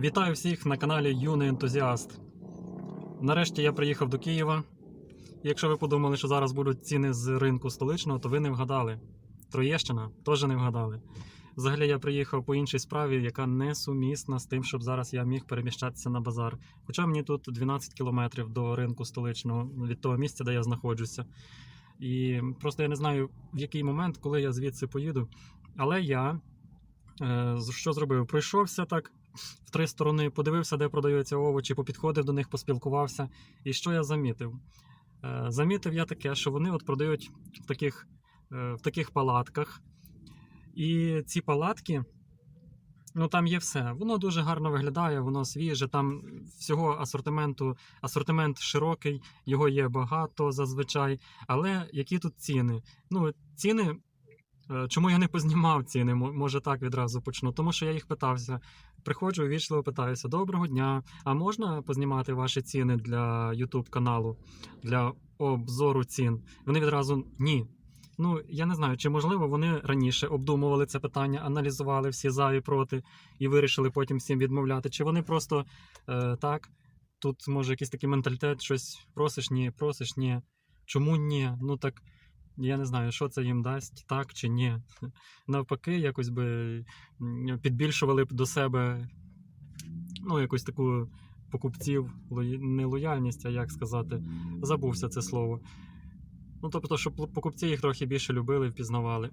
Вітаю всіх на каналі Юний Ентузіаст. Нарешті я приїхав до Києва. Якщо ви подумали, що зараз будуть ціни з ринку столичного, то ви не вгадали. Троєщина теж не вгадали. Взагалі я приїхав по іншій справі, яка не сумісна з тим, щоб зараз я міг переміщатися на базар. Хоча мені тут 12 кілометрів до ринку столичного від того місця, де я знаходжуся. І просто я не знаю, в який момент, коли я звідси поїду. Але я е, що зробив? Пройшовся так в три сторони, подивився, де продаються овочі, попідходив до них, поспілкувався. І що я замітив? Е, Замітив я таке, що вони от продають в таких, е, в таких палатках. І ці палатки, ну там є все. Воно дуже гарно виглядає, воно свіже. Там всього асортименту, асортимент широкий, його є багато зазвичай. Але які тут ціни? Ну, ціни. Е, Чому я не познімав ціни? Може так відразу почну. Тому що я їх питався. Приходжу, ввічливо питаюся: Доброго дня! А можна познімати ваші ціни для YouTube каналу, для обзору цін? Вони відразу ні. Ну, я не знаю, чи можливо вони раніше обдумували це питання, аналізували всі за і проти і вирішили потім всім відмовляти. Чи вони просто е, так? Тут може якийсь такий менталітет, щось просиш, ні, просиш, ні. Чому ні? Ну так я не знаю, що це їм дасть, так чи ні. Навпаки, якось би підбільшували б до себе ну, якусь таку покупців, не лояльність, а як сказати, забувся це слово. Ну, тобто, щоб покупці їх трохи більше любили, впізнавали.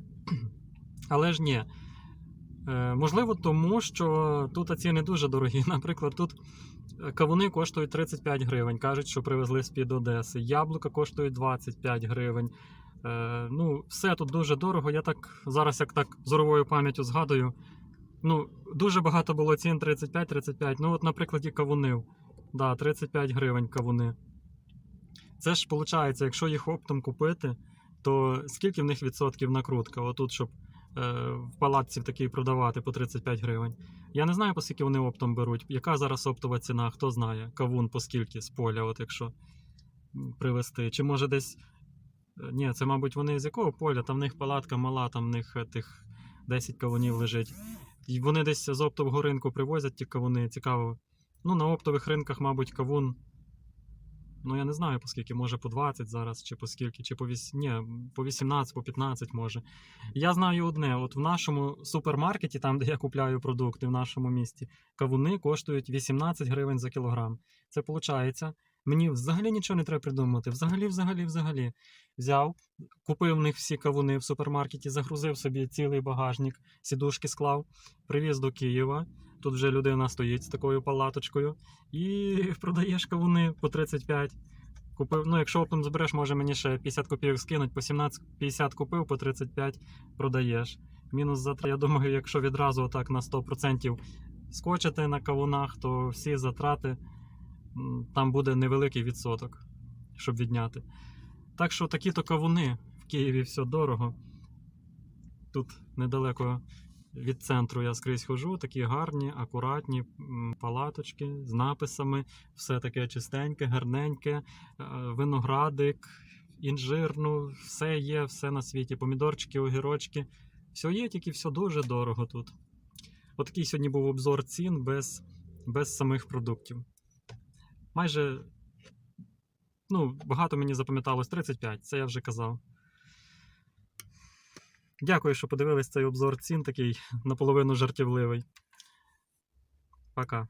Але ж ні. Е, можливо, тому що тут ціни дуже дорогі. Наприклад, тут е, кавуни коштують 35 гривень. Кажуть, що привезли з-під Одеси. Яблука коштують 25 гривень. Е, ну, все тут дуже дорого. Я так зараз, як так зоровою пам'яттю згадую. Ну, дуже багато було цін 35-35. Ну, от, наприклад, і кавунив. Да, 35 гривень кавуни. Це ж виходить, якщо їх оптом купити, то скільки в них відсотків накрутка? Отут, щоб е, в палатці такій продавати по 35 гривень. Я не знаю, по скільки вони оптом беруть. Яка зараз оптова ціна, хто знає. Кавун по скільки з поля, от якщо привезти. Чи може десь. Е, Ні, це, мабуть, вони з якого поля? Там в них палатка мала, там в них е, тих 10 кавунів лежить. І вони десь з оптового ринку привозять ті кавуни. Цікаво. Ну, на оптових ринках, мабуть, кавун. Ну, я не знаю, по скільки, може по 20 зараз, чи по скільки, чи по 8, ні, по 18, по 15 може. Я знаю одне: от в нашому супермаркеті, там, де я купляю продукти в нашому місті, кавуни коштують 18 гривень за кілограм. Це виходить, мені взагалі нічого не треба придумати. Взагалі, взагалі, взагалі. Взяв, купив в них всі кавуни в супермаркеті, загрузив собі цілий багажник, сідушки склав, привіз до Києва. Тут вже людина стоїть з такою палаточкою і продаєш кавуни по 35. Купив, ну, якщо оптом збереш, може мені ще 50 копійок скинуть, по 17,50 купив, по 35 продаєш. Мінус за три. Я думаю, якщо відразу отак на 100% скочити на кавунах, то всі затрати там буде невеликий відсоток, щоб відняти. Так що такі-то кавуни в Києві все дорого. Тут недалеко від центру я скрізь хожу, такі гарні, акуратні палаточки з написами, все таке чистеньке, гарненьке, е, виноградик, інжир, ну, все є, все на світі. Помідорчики, огірочки. Все є, тільки все дуже дорого тут. Отакий сьогодні був обзор цін без, без самих продуктів. Майже ну, багато мені запам'яталось 35, це я вже казав. Дякую, що подивились цей обзор цін, такий наполовину жартівливий. Пока.